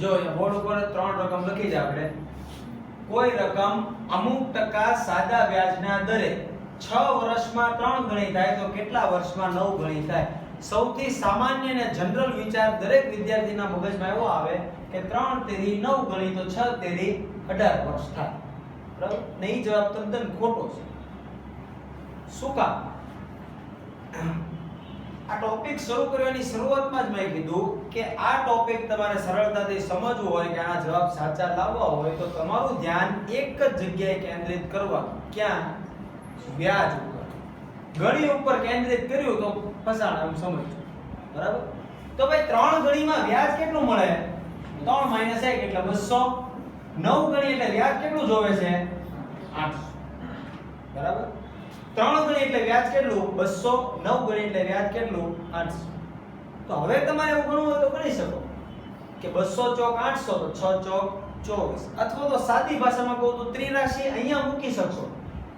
જો અહીંયા બોર્ડ ઉપર ત્રણ રકમ લખી જ આપણે. કોઈ રકમ અમુક ટકા સાદા વ્યાજના દરે 6 વર્ષમાં ત્રણ ગણી થાય તો કેટલા વર્ષમાં 9 ગણી થાય? સૌથી સામાન્ય અને જનરલ વિચાર દરેક વિદ્યાર્થીના મગજમાં એવો આવે કે 3 તેરી 9 ગણી તો 6 તેરી 18 વર્ષ થાય. બરાબર? નહીં જવાબ તદ્દન ખોટો છે. શું કામ? આ ટોપિક શરૂ કરવાની શરૂઆતમાં જ મેં કીધું કે આ ટોપિક તમારે સરળતાથી સમજવું હોય કે આના જવાબ સાચા લાવવા હોય તો તમારું ધ્યાન એક જ જગ્યાએ કેન્દ્રિત કરવાનું. ક્યાં? વ્યાજ ઉપર. ગણી ઉપર કેન્દ્રિત કર્યું તો ફસાણ એમ સમજજો. બરાબર? તો ભાઈ ત્રણ ગણીમાં વ્યાજ કેટલું મળે? ત્રણ માઇનસ એક એટલે બસો. નવ ગણી એટલે વ્યાજ કેટલું જોવે છે? આઠસો. બરાબર? ત્રણ ગણી એટલે વ્યાજ કેટલું? બસો નવ ગણી એટલે વ્યાજ કેટલું? આઠસો. તો હવે તમારે એવું ગણવું હોય તો ગણી શકો. કે બસો ચોક આઠસો, તો છ ચોક ચોવીસ. અથવા તો સાદી ભાષામાં કહું તો ત્રિરાશિ અહીંયા મૂકી શકશો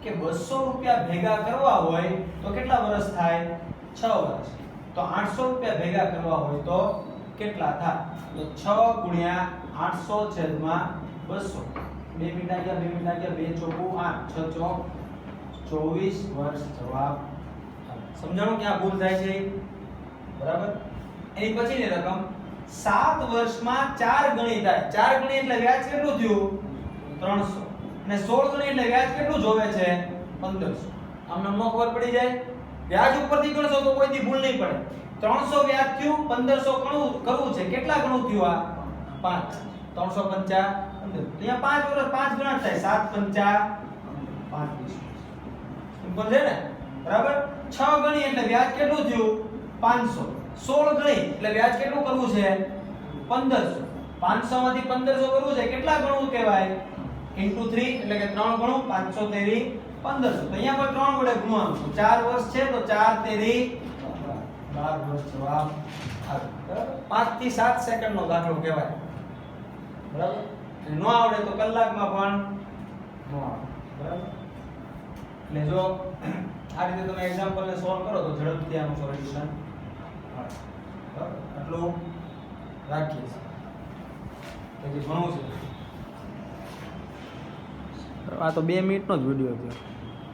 કે બસો રૂપિયા ભેગા કરવા હોય તો કેટલા વર્ષ થાય? છ વર્ષ તો આઠસો રૂપિયા ભેગા કરવા હોય તો કેટલા થાય? તો છ ગુણ્યા આઠસો છેદમાં બસો. બે મિનિટ ગયા બે મિનિટ ગયા બે ચોકુ આઠ. છ ચોક ચોવીસ વર્ષ જવાબ. સમજાણું ક્યાં ભૂલ થાય છે? બરાબર? એની પછીની રકમ સાત વર્ષમાં ચાર ગણી થાય. ચાર ગણી એટલે વ્યાજ કેટલું થયું? ત્રણસો. અને સોળ ગણી એટલે વ્યાજ કેટલું જોવે છે? પંદરસો. આમને ન ખબર પડી જાય? વ્યાજ ઉપરથી ગણશો તો કોઈથી ભૂલ નહીં પડે. ત્રણસો વ્યાજ થયું, પંદરસો ગણું કરવું છે. કેટલા ગણું થયું આ? પાંચ. ત્રણસો પંચા અહીંયા પાંચ વર્ષ પાંચ ગણા થાય. સાત પંચા પાંચ છે ને? બરાબર? 6 ગણી એટલે વ્યાજ કેટલું થયું? 500 16 ગણી એટલે વ્યાજ કેટલું કરવું છે? 1500 500 માંથી 1500 કરવું છે, કેટલા ગણું કહેવાય? ઇન્ટુ 3 એટલે કે 3 ગણું 500 તેરી 1500 તો અહીંયા પર 3 વડે ગુણવાનું તો 4 વર્ષ છે, તો 4 તેરી 12 વર્ષ જવાબ આવે બરાબર 5 થી 7 સેકન્ડનો દાખલો કહેવાય. બરાબર? નો આવડે તો કલાકમાં પણ નો આવડે. બરાબર? એટલે જો આ રીતે તમે એક્ઝામ્પલ ને સોલ્વ કરો તો ઝડપથી આનું સોલ્યુશન બરાબર? આટલું રાખીએ છીએ. પછી ઘણું છે. આ તો બે મિનિટનો જ વીડિયો છે.